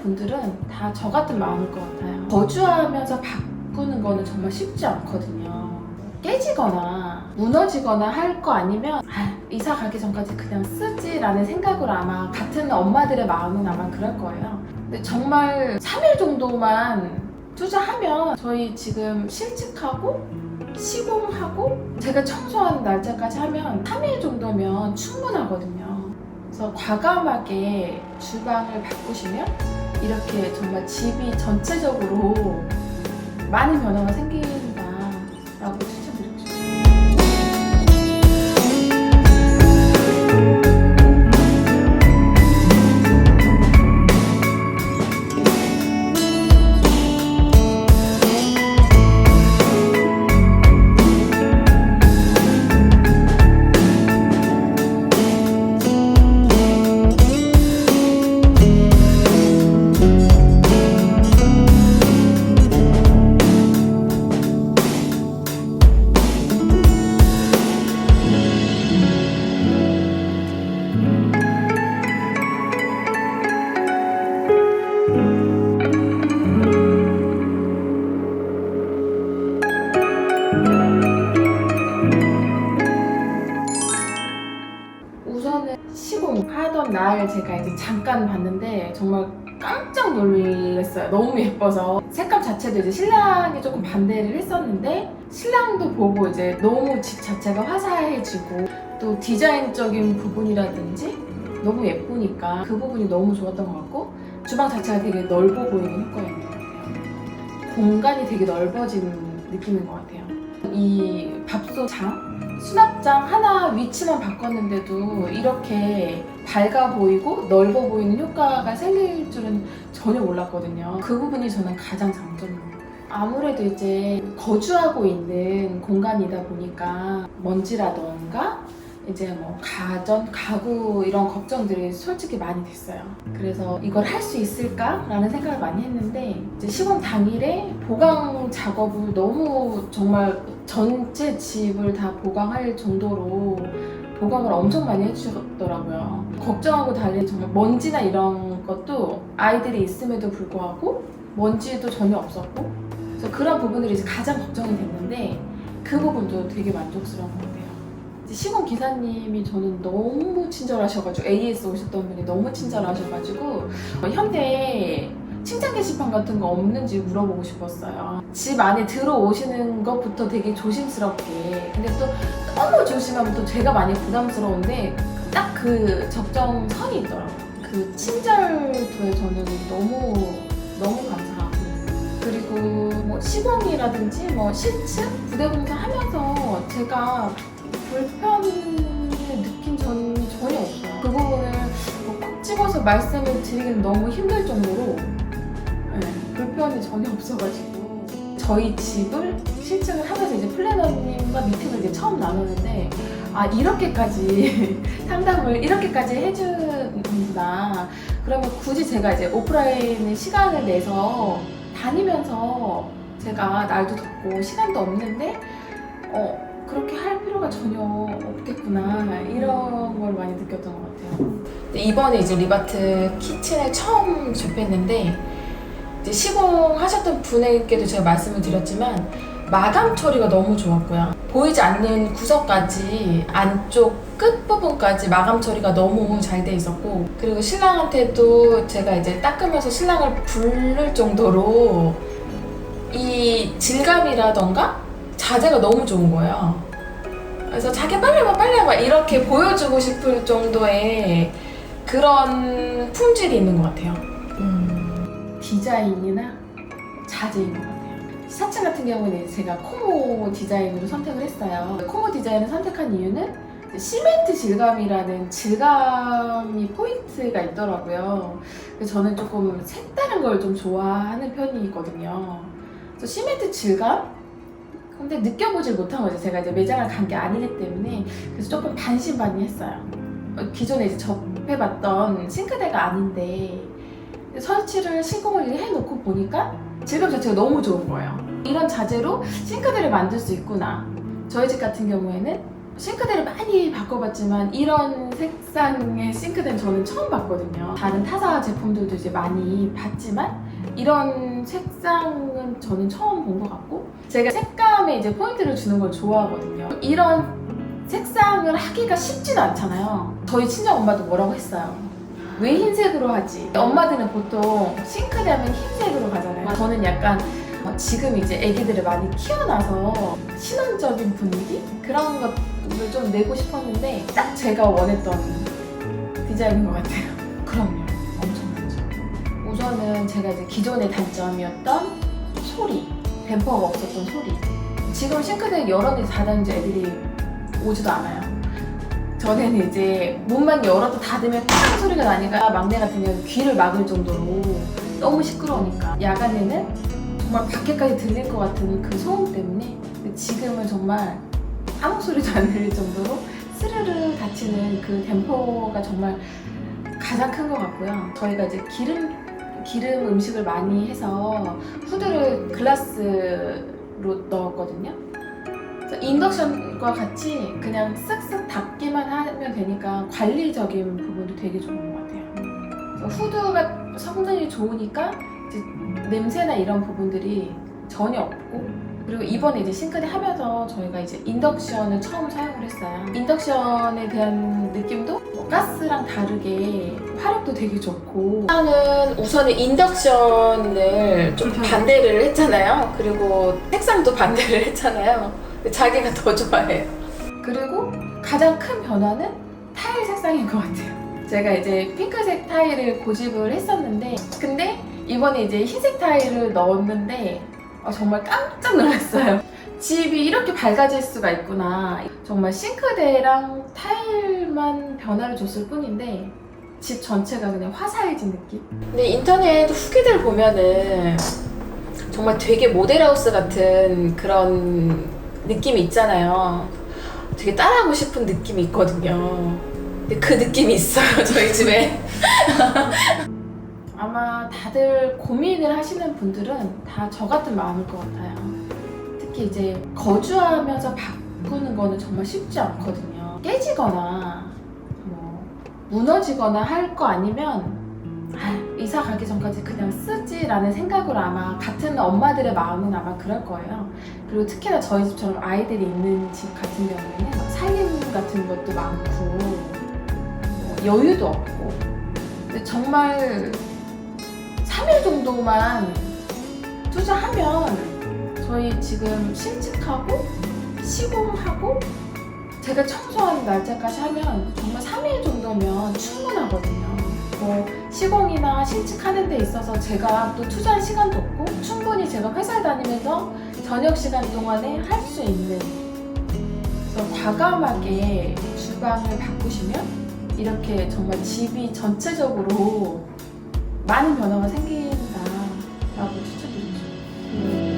분들은 다 저 같은 마음일 것 같아요. 거주하면서 바꾸는 거는 정말 쉽지 않거든요. 깨지거나 무너지거나 할 거 아니면 아, 이사 가기 전까지 그냥 쓰지라는 생각으로 아마 같은 엄마들의 마음은 아마 그럴 거예요. 근데 정말 3일 정도만 투자하면 저희 지금 실직하고 시공하고 제가 청소하는 날짜까지 하면 3일 정도면 충분하거든요. 그래서 과감하게 주방을 바꾸시면 이렇게 정말 집이 전체적으로 많은 변화가 생긴다라고 이제 잠깐 봤는데 정말 깜짝 놀랐어요. 너무 예뻐서 색감 자체도 이제 신랑이 조금 반대를 했었는데 신랑도 보고 이제 너무 집 자체가 화사해지고 또 디자인적인 부분이라든지 너무 예쁘니까 그 부분이 너무 좋았던 것 같고 주방 자체가 되게 넓어 보이는 효과인 것 같아요. 공간이 되게 넓어진 느낌인 것 같아요. 이 밥솥 장 수납장 하나 위치만 바꿨는데도 이렇게 밝아 보이고 넓어 보이는 효과가 생길 줄은 전혀 몰랐거든요. 그 부분이 저는 가장 장점입니다. 아무래도 이제 거주하고 있는 공간이다 보니까 먼지라던가 이제 뭐 가전, 가구 이런 걱정들이 솔직히 많이 됐어요. 그래서 이걸 할 수 있을까라는 생각을 많이 했는데 이제 시공 당일에 보강 작업을 너무 정말 전체 집을 다 보강할 정도로 보강을 엄청 많이 해주셨더라고요. 걱정하고 달리 정말 먼지나 이런 것도 아이들이 있음에도 불구하고 먼지도 전혀 없었고 그래서 그런 부분들이 이제 가장 걱정이 됐는데 그 부분도 되게 만족스러운 것 같아요. 시공 기사님이 저는 너무 친절하셔가지고 AS 오셨던 분이 너무 친절하셔가지고 어, 현대 칭찬 게시판 같은 거 없는지 물어보고 싶었어요. 집 안에 들어오시는 것부터 되게 조심스럽게. 근데 또 너무 조심하면 또 제가 많이 부담스러운데 딱 그 적정선이 있더라고요. 그 친절도에 저는 너무 너무 감사하고 그리고 뭐 시공이라든지 뭐 실측 부대공사 하면서 제가 불편을 느낀 전 전혀 없어요. 그 부분을 뭐 콕 집어서 말씀을 드리기는 너무 힘들 정도로 네, 불편이 전혀 없어가지고 저희 집을 실측을 하면서 이제 플래너님과 미팅을 이제 처음 나눴는데 아 이렇게까지 상담을 이렇게까지 해주는구나 그러면 굳이 제가 이제 오프라인에 시간을 내서 다니면서 제가 날도 덥고 시간도 없는데 어 그렇게 할 필요가 전혀 없겠구나 이런 걸 많이 느꼈던 것 같아요. 이번에 이제 리바트 키친을 처음 접했는데 이제 시공하셨던 분에게도 제가 말씀을 드렸지만 마감 처리가 너무 좋았고요. 보이지 않는 구석까지 안쪽 끝 부분까지 마감 처리가 너무 잘 돼 있었고 그리고 신랑한테도 제가 이제 닦으면서 신랑을 부를 정도로 이 질감이라던가 자재가 너무 좋은 거예요. 그래서 자기 빨리 와 빨리 와 이렇게 보여주고 싶을 정도의 그런 품질이 있는 것 같아요. 디자인이나 자재인 것 같아요. 4층 같은 경우는 제가 코모 디자인으로 선택을 했어요. 코모 디자인을 선택한 이유는 시멘트 질감이라는 질감이 포인트가 있더라고요. 저는 조금 색다른 걸 좀 좋아하는 편이거든요. 그래서 시멘트 질감? 근데 느껴보질 못한 거죠. 제가 이제 매장을 간 게 아니기 때문에 그래서 조금 반신반의했어요. 어, 기존에 이제 접해봤던 싱크대가 아닌데 설치를 시공을 해놓고 보니까 질감 자체가 너무 좋은 거예요. 이런 자재로 싱크대를 만들 수 있구나. 저희 집 같은 경우에는 싱크대를 많이 바꿔봤지만 이런 색상의 싱크대는 저는 처음 봤거든요. 다른 타사 제품들도 이제 많이 봤지만 이런 색상은 저는 처음 본 것 같고 제가 색감에 이제 포인트를 주는 걸 좋아하거든요. 이런 색상을 하기가 쉽지도 않잖아요. 저희 친정 엄마도 뭐라고 했어요. 왜 흰색으로 하지? 엄마들은 보통 싱크대 하면 흰색으로 가잖아요. 저는 약간 어, 지금 이제 아기들을 많이 키워놔서 신혼적인 분위기? 그런 것을 좀 내고 싶었는데 딱 제가 원했던 디자인인 것 같아요. 그럼요. 엄청 좋죠. 우선은 제가 이제 기존의 단점이었던 소리, 댐퍼가 없었던 소리. 지금 싱크대 여러 개 닫았는지 애들이 오지도 않아요. 전에는 이제 문만 열어도 닫으면 팡 소리가 나니까 막내 같은 경우는 귀를 막을 정도로 너무 시끄러우니까 야간에는 정말 밖에까지 들릴 것 같은 그 소음 때문에 지금은 정말 아무 소리도 안 들릴 정도로 스르르 닫히는 그 댐퍼가 정말 가장 큰 것 같고요. 저희가 이제 기름 기름 음식을 많이 해서 후드를 글라스로 넣었거든요. 인덕션과 같이 그냥 쓱쓱 닫기만 하면 되니까 관리적인 부분도 되게 좋은 것 같아요. 후드가 성능이 좋으니까 냄새나 이런 부분들이 전혀 없고 그리고 이번에 이제 싱크대 하면서 저희가 이제 인덕션을 처음 사용을 했어요. 인덕션에 대한 느낌도 뭐 가스랑 다르게 화력도 되게 좋고 나는 우선은 인덕션을 좀 불편해. 반대를 했잖아요. 그리고 색상도 반대를 했잖아요. 자기가 더 좋아해요. 그리고 가장 큰 변화는 타일 색상인 것 같아요. 제가 이제 핑크색 타일을 고집을 했었는데 근데 이번에 이제 흰색 타일을 넣었는데 아, 정말 깜짝 놀랐어요. 집이 이렇게 밝아질 수가 있구나. 정말 싱크대랑 타일만 변화를 줬을 뿐인데 집 전체가 그냥 화사해진 느낌? 근데 인터넷 후기들 보면은 정말 되게 모델하우스 같은 그런 느낌이 있잖아요. 되게 따라하고 싶은 느낌이 있거든요. 근데 그 느낌이 있어요, 저희 집에. 아마 다들 고민을 하시는 분들은 다 저 같은 마음일 것 같아요. 특히 이제 거주하면서 바꾸는 거는 정말 쉽지 않거든요. 깨지거나 뭐 무너지거나 할 거 아니면 아, 이사 가기 전까지 그냥 쓰지라는 생각으로 아마 같은 엄마들의 마음은 아마 그럴 거예요. 그리고 특히나 저희 집처럼 아이들이 있는 집 같은 경우에는 살림 같은 것도 많고 뭐 여유도 없고 정말 3일 정도만 투자하면 저희 지금 신축하고 시공하고 제가 청소하는 날짜까지 하면 정말 3일 정도면 충분하거든요. 뭐 시공이나 신축하는 데 있어서 제가 또 투자할 시간도 없고 충분히 제가 회사에 다니면서 저녁 시간 동안에 할 수 있는 그래서 과감하게 주방을 바꾸시면 이렇게 정말 집이 전체적으로 많은 변화가 생긴다라고 추천드리죠.